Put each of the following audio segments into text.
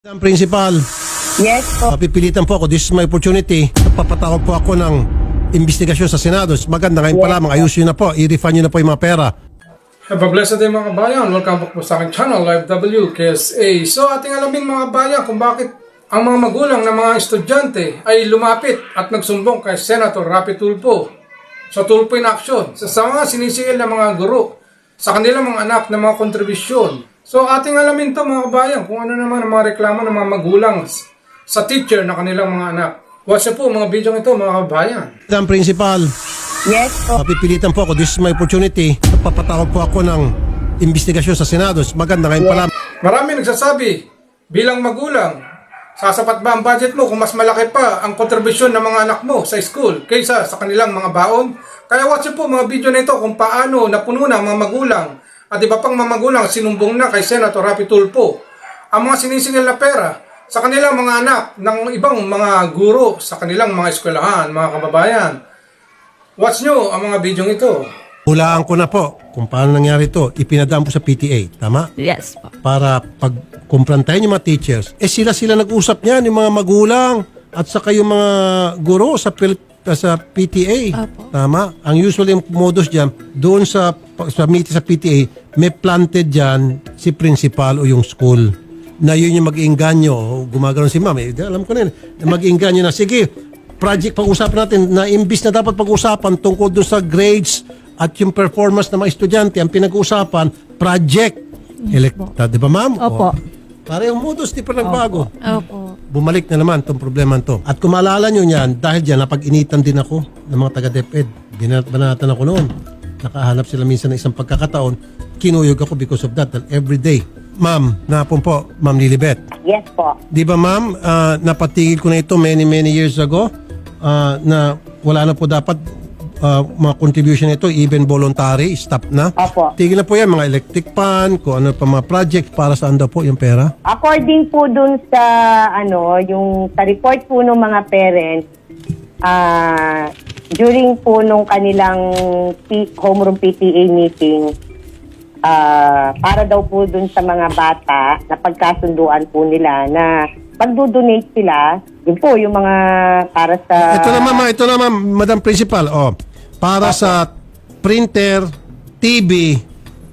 Ang principal, Yes po. papipilitan po ako. This is my opportunity. Papatawag po ako ng investigasyon sa Senado. Maganda ngayon pa lamang. Ayusin nyo na po. I-refund nyo na po yung mga pera. Have a blessed day mga bayan. Welcome back po sa aking channel, Live WKSA. So ating alamin mga bayan kung bakit ang mga magulang ng mga estudyante ay lumapit at nagsumbong kay Senator Rapi Tulfo sa Tulfo in Action sa, sa mga sinisingil ng mga guro sa kanilang mga anak na mga kontribusyon. So ating alamin to mga bayan kung ano naman ang mga reklamo ng mga magulang sa teacher na kanilang mga anak. Watch nyo po mga video ito mga bayan. Ang principal, Yes po. papipilitan po ako. This is my opportunity. Papatawag po ako ng investigasyon sa Senado. Maganda ngayon pa lamang. Marami nagsasabi, bilang magulang, sasapat ba ang budget mo kung mas malaki pa ang kontribusyon ng mga anak mo sa school kaysa sa kanilang mga baon? Kaya watch po mga video na ito kung paano napuno na ang mga magulang at iba pang mga magulang sinumbong na kay Senator Rapi Tulfo ang mga sinisingil na pera sa kanilang mga anak ng ibang mga guro sa kanilang mga eskwelahan, mga kababayan. Watch nyo ang mga video ito. Hulaan ko na po kung paano nangyari ito. Ipinadaan po sa PTA. Tama? Yes po. Para pag kumprantahin yung mga teachers, eh sila sila nag-usap niyan, yung mga magulang at saka yung mga guro sa Pil- sa PTA. Apo. Tama? Ang usual yung modus diyan, doon sa sa meeting sa PTA, may planted diyan si principal o yung school na yun yung mag-iinganyo. Gumagano si ma'am. Eh, alam ko na yun. Mag-iinganyo na, sige, project pag-usapan natin na imbis na dapat pag-usapan tungkol doon sa grades at yung performance ng mga estudyante, ang pinag-uusapan, project. Elekta, di ba ma'am? Opo. O, Para yung modus, di pa nagbago. Opo. Bumalik na naman itong problema to. At kung maalala nyo yan, dahil dyan, napag-initan din ako ng mga taga-DepEd. Binanatan ako noon. Nakahanap sila minsan ng isang pagkakataon. Kinuyog ako because of that. Dahil every day. Ma'am, napon po, Ma'am Lilibet. Yes po. Di ba ma'am, ah, napatigil ko na ito many many years ago ah, na wala na po dapat ah, mga contribution nito, even voluntary, stop na. Opo. Tigil na po yan, mga electric pan, kung ano pa mga project, para saan daw po yung pera. According po dun sa ano, yung sa report po ng mga parents, ah during po nung kanilang P- homeroom PTA meeting, ah para daw po dun sa mga bata na pagkasunduan po nila na pagdo-donate sila, yun po yung mga para sa... ito na ma'am, ito na ma'am, Madam Principal, oh, para sa printer, TV,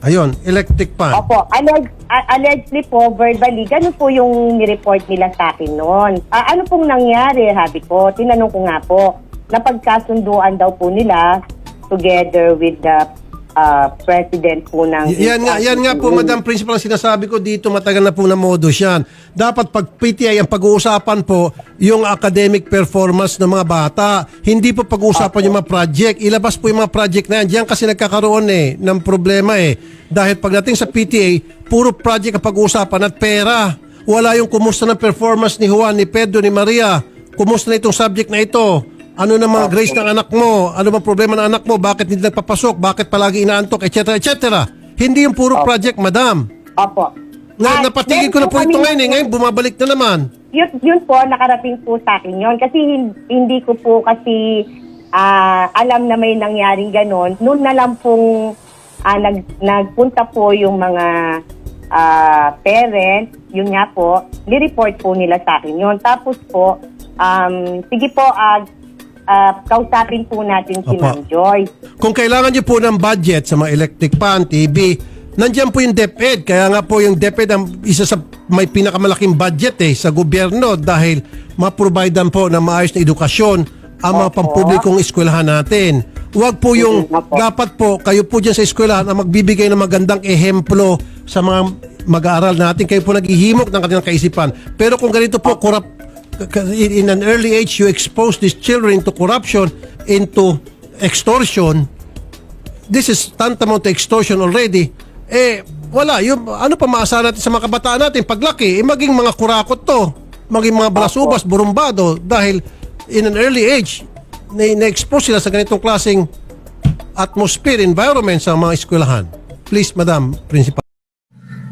ayun, electric pan. Opo, alleg- a- allegedly po, verbally, ganun po yung nireport nila sa akin noon. Ah, ano pong nangyari, habi ko? Tinanong ko nga po, napagkasunduan daw po nila together with the ah, president po ng... Y- yan nga, yan nga po, Madam Principal, ang sinasabi ko dito, matagal na po na modus yan. Dapat pag PTI, ang pag-uusapan po, yung academic performance ng mga bata. Hindi po pag-uusapan yung mga project. Ilabas po yung mga project na yan. Diyan kasi nagkakaroon eh, ng problema eh. Dahil pagdating sa PTA, puro project ang pag-uusapan at pera. Wala yung kumusta ng performance ni Juan, ni Pedro, ni Maria. Kumusta na itong subject na ito? Ano na mga grades ng anak mo? Ano bang problema ng anak mo? Bakit hindi nagpapasok? Bakit palagi inaantok? Etc. Etc. Hindi yung puro project, madam. Opo. Na, Ah, napatigil ko na po ito kami- ngayon eh. Ngayon bumabalik na naman. Yun, yun po, nakarating po sa akin yun. Kasi hin- hindi ko po kasi ah, alam na may nangyaring ganon. Noon na lang pong ah, nag, nagpunta po yung mga ah, parents, yun nga po, nireport po nila sa akin yun. Tapos po, um, sige po, ah, ah, kausapin po natin si Opo. Ma'am Joyce. Kung kailangan niyo po ng budget sa mga electric pan, TV, nandiyan po yung DepEd. Kaya nga po yung DepEd ang isa sa may pinakamalaking budget eh sa gobyerno dahil maprovidean po ng maayos na edukasyon ang mga Opo. pampublikong eskwelahan natin. Huwag po yung opo. dapat po kayo po dyan sa eskwelahan ang magbibigay ng magandang ehemplo sa mga mag-aaral natin. Kayo po naghihimok ng kanilang kaisipan. Pero kung ganito po, corrupt, in an early age, you expose these children to corruption, into extortion, this is tantamount to extortion already, eh, wala. Yung, ano pa maasahan natin sa mga kabataan natin? Paglaki, eh, maging mga kurakot to. Maging mga balasubas, burumbado. Dahil in an early age, na- na-expose sila sa ganitong klaseng atmosphere, environment sa mga eskwelahan. Please, Madam Principal.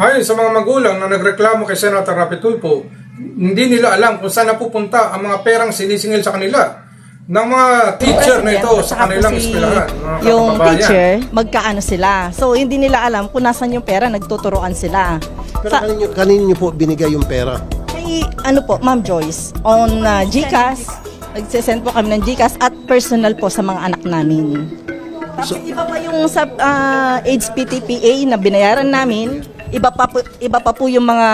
Ayon sa mga magulang na nagreklamo kay Senator Rapi Tulfo, hindi nila alam kung saan napupunta ang mga perang sinisingil sa kanila ng mga teacher na ito sa kanilang si- eskwelahan. Yung teacher, magkaano sila. So, hindi nila alam kung nasan yung pera, nagtuturoan sila. Pero Sa, kanino niyo po binigay yung pera? kay ano po, Ma'am Joyce, on uh, GCash, nagsisend po kami ng GCash at personal po sa mga anak namin. Tapos iba pa yung sa uh, HPTPA na binayaran namin, iba pa po, iba pa po yung mga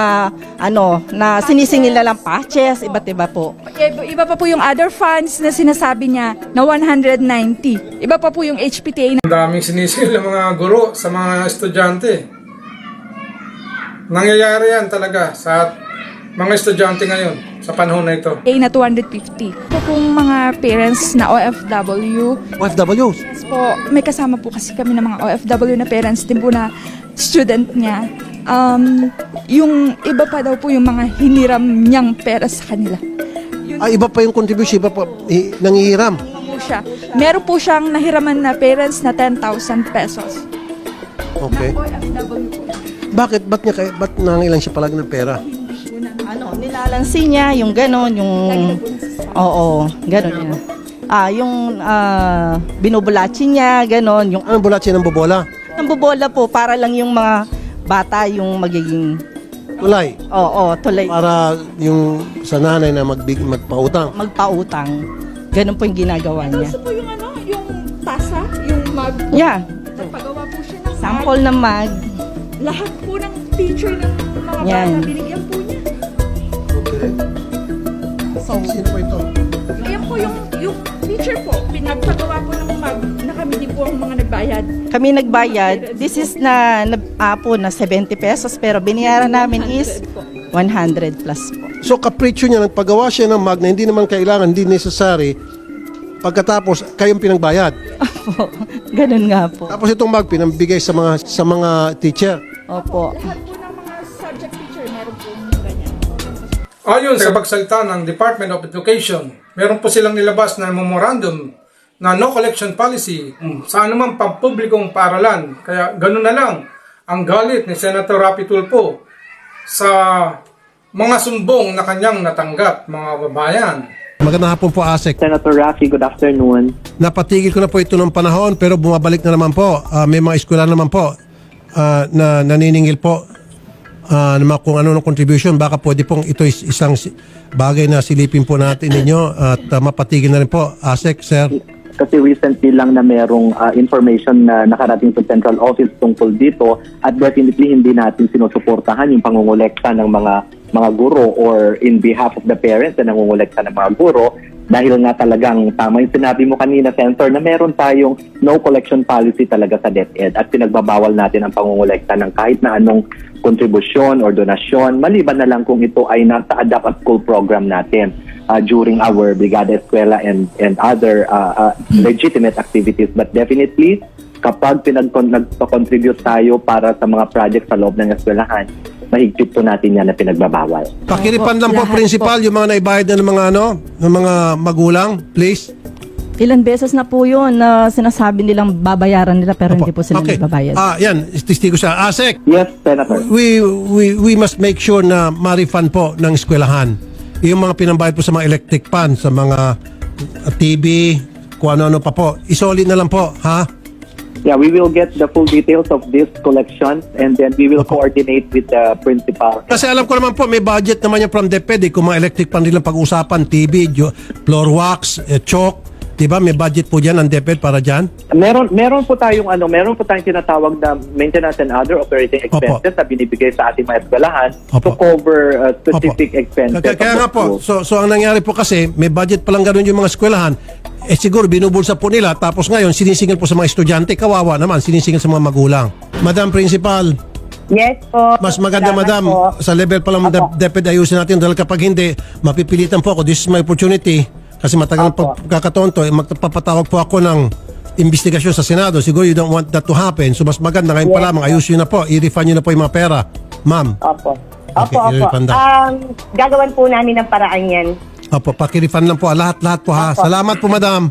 ano na sinisingil na lang patches, iba't iba po. Iba, iba pa po yung other funds na sinasabi niya na 190. Iba pa po yung HPTA na Ang daming sinisingil ng mga guro sa mga estudyante. Nangyayari yan talaga sa mga estudyante ngayon sa panahon na ito. na 250. Po pong mga parents na OFW, OFW. yes po, may kasama po kasi kami ng mga OFW na parents din po na student niya. Um, yung iba pa daw po yung mga hiniram niyang pera sa kanila. Ah, iba pa yung contribution, iba pa eh, nangihiram. Po siya. Meron po siyang nahiraman na parents na 10,000 pesos. Okay. OFW po. Bakit? Ba't niya kaya, ba't nangilan siya palagi ng pera? Ano, nilalansi niya, yung ganon, yung... Oo, ganon niya. Ah, yung ah, binubulachi niya, ganon, yung Anong bulat siya ng bobola? Nambobola po para lang yung mga bata yung magiging Tulay. oo, tuloy Para yung sa nanay na magbig, magpautang. magpautang. Ganun po yung ginagawa niya. po yung ano, yung tasa, yung mag... Yeah, Nagpagawa po siya ng sample na mag. Lahat po ng teacher ng mga Yan. bata, binigyan po niya. So, Sino po ito? Ayan po yung, yung teacher po, pinagpagawa po nagbayad. kami nagbayad. This is na, na ah, po na 70 pesos pero binayaran namin is 100 plus po. So kapritsyo niya, nagpagawa siya ng mag na hindi naman kailangan, hindi necessary. Pagkatapos, kayong pinagbayad. Opo, ganun nga po. Tapos itong mag, pinambigay sa mga sa mga teacher. Opo. Lahat po ng mga subject teacher, meron po ganyan. Ayon sa pagsalita ng Department of Education, meron po silang nilabas na memorandum na no collection policy mm, sa anumang pampublikong paaralan. Kaya ganun na lang ang galit ni Senator Rapi Tulfo sa mga sumbong na kanyang natanggap, mga babayan. Magandang hapon po, Asek. Senator Rafi, good afternoon. Napatigil ko na po ito ng panahon pero bumabalik na naman po. Ah, may mga eskwela naman po ah, na naniningil po na mga kung ano ng contribution. Baka pwede pong ito is isang bagay na silipin po natin ninyo at ah, mapatigil na rin po. Asek, sir. Kasi recently lang na merong ah, information na nakarating sa central office tungkol dito at definitely hindi natin sinusuportahan yung pangungulekta ng mga mga guro or in behalf of the parents na nangungulekta ng mga guro dahil nga talagang tama yung sinabi mo kanina, Senator, na meron tayong no collection policy talaga sa DepEd at pinagbabawal natin ang pangungulekta ng kahit na anong kontribusyon or donasyon, maliban na lang kung ito ay nasa Adapt at School program natin uh, during our Brigada Eskwela and, and other uh, uh, legitimate activities. But definitely, kapag pinag nagpa-contribute tayo para sa mga project sa loob ng eskwelahan, mahigpit po natin yan na pinagbabawal. Pakiripan lang po, Lahat principal, yung mga naibayad na ng mga ano, ng mga magulang, please. Ilan beses na po yun na sinasabi nilang babayaran nila pero hindi po sila okay. nagbabayad. Ah, yan, testigo siya. Asek, Yes, Senator. we, we, we must make sure na ma-refund po ng eskwelahan. Yung mga pinambayad po sa mga electric pan, sa mga uh, TV, kung ano-ano pa po. Isolid na lang po, ha? Yeah, we will get the full details of this collection and then we will coordinate with the principal. Kasi alam ko naman po, may budget naman yan from DepEd. Eh, kung mga electric pan nilang pag-usapan, TV, floor wax, eh, chalk, Diba? May budget po dyan ang DepEd para dyan? Meron meron po tayong ano, meron po tayong tinatawag na maintenance and other operating expenses na binibigay sa ating mga eskwelahan to Opo. cover uh, specific Opo. expenses. Kaya, kaya nga po, so, so ang nangyari po kasi, may budget pa lang ganun yung mga eskwelahan, eh siguro binubulsa po nila, tapos ngayon sinisingil po sa mga estudyante, kawawa naman, sinisingil sa mga magulang. Madam Principal, Yes po. mas maganda Salamat madam, po. sa level pa lang Opo. de- DepEd ayusin natin dahil kapag hindi, mapipilitan po ako, this is my opportunity, kasi matagal Opo. pa pagkakatonto, eh, magpapatawag po ako ng investigasyon sa Senado. Siguro you don't want that to happen. So mas maganda ngayon pa Yes, lamang, ayusin nyo na po, i-refund nyo na po yung mga pera. Ma'am, Opo. Okay, Opo, opo. i-refund na. Um, gagawan po namin ng paraan yan. Opo, pakirefund lang po. Lahat-lahat po ha. Opo. Salamat po, madam.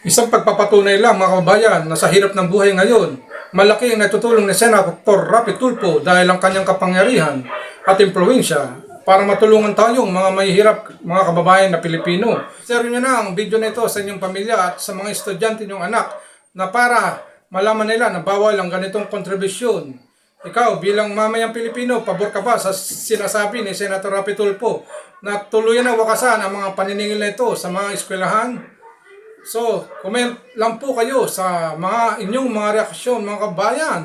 Isang pagpapatunay lang mga kababayan na sa hirap ng buhay ngayon, malaki ang natutulong ni Senator Rapi Tulfo dahil ang kanyang kapangyarihan at impluensya para matulungan tayong mga mahihirap mga kababayan na Pilipino. Share nyo na ang video na ito sa inyong pamilya at sa mga estudyante nyong anak na para malaman nila na bawal ang ganitong kontribusyon ikaw bilang mamayang Pilipino, pabor ka ba sa sinasabi ni Senator Rapi Tulfo na tuluyan na wakasan ang mga paniningil na ito sa mga eskwelahan? So, comment lang po kayo sa mga inyong mga reaksyon, mga kabayan,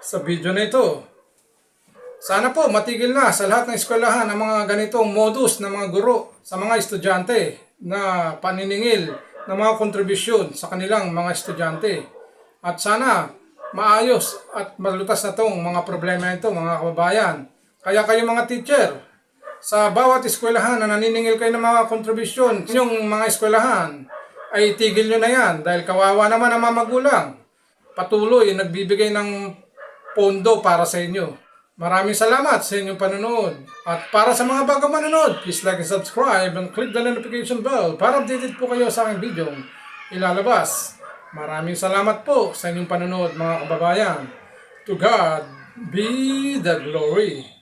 sa video na ito. Sana po matigil na sa lahat ng eskwelahan ang mga ganitong modus ng mga guro sa mga estudyante na paniningil ng mga kontribusyon sa kanilang mga estudyante. At sana maayos at malutas na tong mga problema ito mga kababayan. Kaya kayo mga teacher, sa bawat eskwelahan na naniningil kayo ng mga kontribusyon yung mga eskwelahan, ay tigil nyo na yan dahil kawawa naman ang mga magulang. Patuloy nagbibigay ng pondo para sa inyo. Maraming salamat sa inyong panonood. At para sa mga bagong manonood, please like and subscribe and click the notification bell para updated po kayo sa aking video ilalabas. Maraming salamat po sa inyong panonood mga kababayan. To God be the glory.